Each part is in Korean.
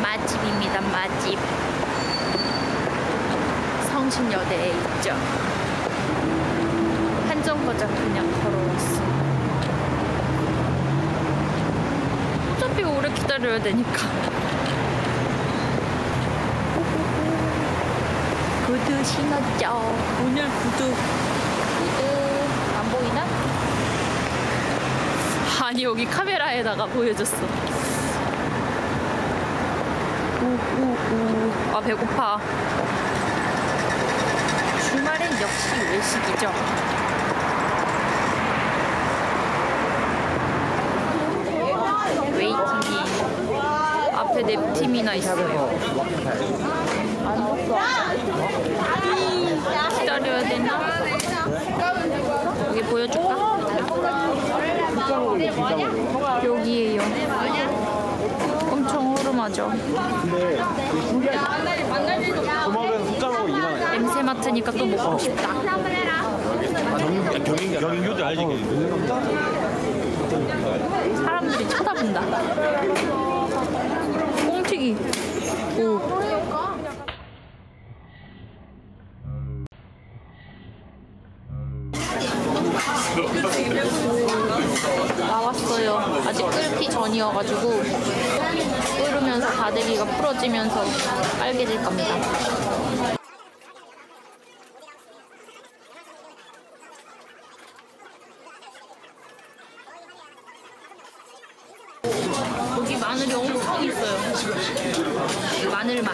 맛집입니다, 맛집. 성신여대에 있죠. 한정거장 그냥 걸어왔어. 어차피 오래 기다려야 되니까. 구두 신었죠. 오늘. 구두. 안 보이나? 아니, 여기 카메라에다가 보여줬어. 우우우. 아, 배고파. 주말엔 역시 외식이죠. 웨이팅이 앞에 냅팀이나 있어요. 기다려야 되나? 여기 보여줄까? 여기에요. 허름하죠. 근데 조합은 숫자로 2만 원. 냄새 맡으니까 또 먹고 싶다. 경인 경인 경인교도 알지? 사람들이 쳐다본다. 꽁튀기. 오. 나왔어요. 아직 끓기 전이어가지고 끓으면서 다대기가 풀어지면서 빨개질 겁니다. 여기 마늘이 엄청 있어요. 마늘 맛.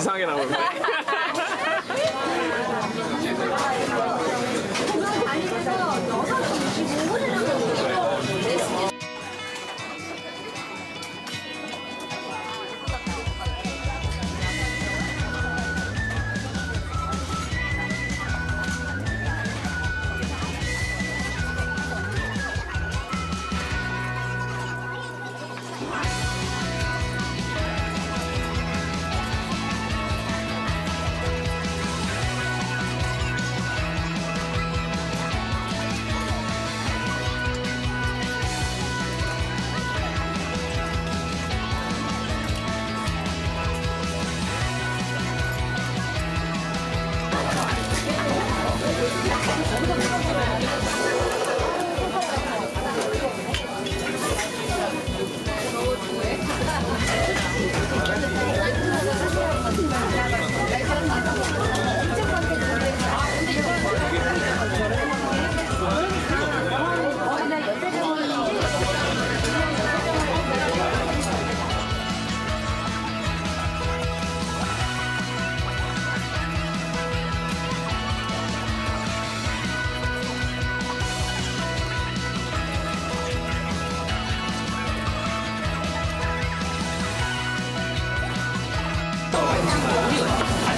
이상하게 나오는데?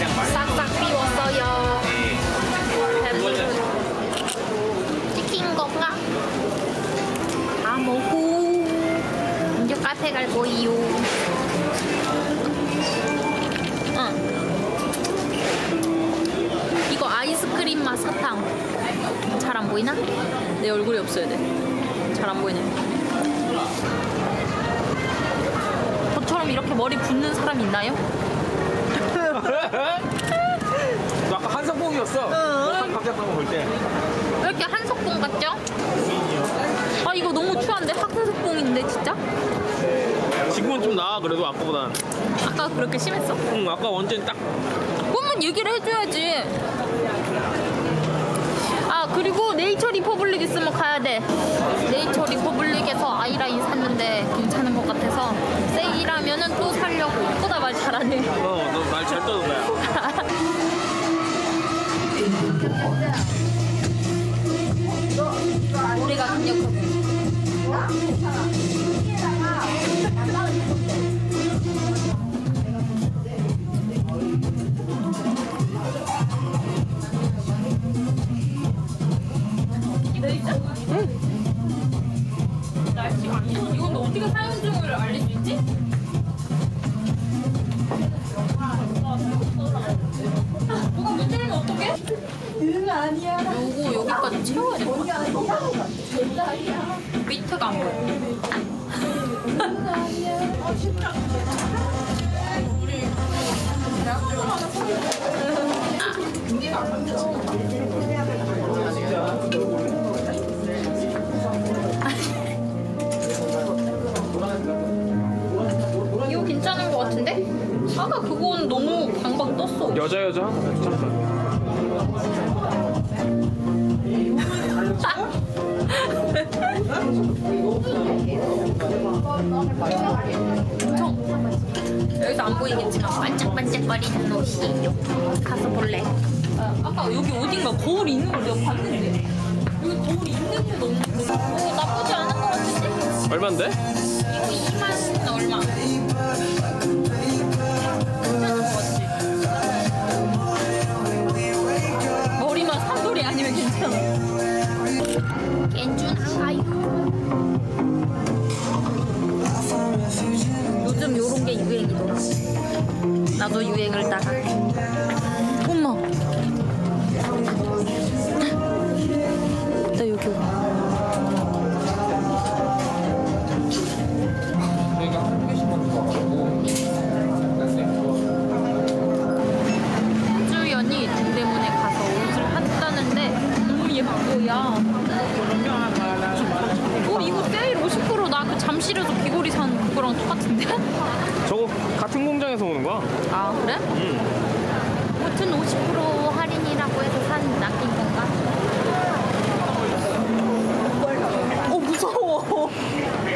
싹싹 비웠어요. 찍힌 건가? 다 먹고 이제 카페 갈 거예요. 응. 이거 아이스크림 맛 사탕. 잘 안 보이나? 내 얼굴이 없어야 돼. 잘 안 보이네. 저처럼 이렇게 머리 붓는 사람 있나요? 너 아까 한성봉이었어. 응. 갑작한 거볼 때. 왜 이렇게 한석봉 같죠? 아 이거 너무 추한데 한석봉인데 진짜? 지금은 좀 나아 그래도 아까보단. 아까 그렇게 심했어? 응 아까 완전 딱 그러면 얘기를 해줘야지. 아 그리고 네이처 리퍼블릭 있으면 가야 돼. 네이처 리퍼블릭에서 아이라인 샀는데 괜찮은 것 같아서 세일하면은 또 살려고. 보다 말 잘하네. 어 너말 이거 괜찮은 것 같은데? 아까 그건 너무 방방 떴어. 여자 여자 여기서 안 보이겠지만 반짝반짝거리는 옷이에요. 가서 볼래? 아까 여기 어딘가 거울 있는 걸 내가 봤는데 여기 거울 있는 게 너무 오, 나쁘지 않은 것 같은데? 얼만데? 이거 2만 얼마? 나도 유행을 따라. 아 그래? 응 무튼 50% 할인이라고 해서 산 낚인 건가? 어 무서워.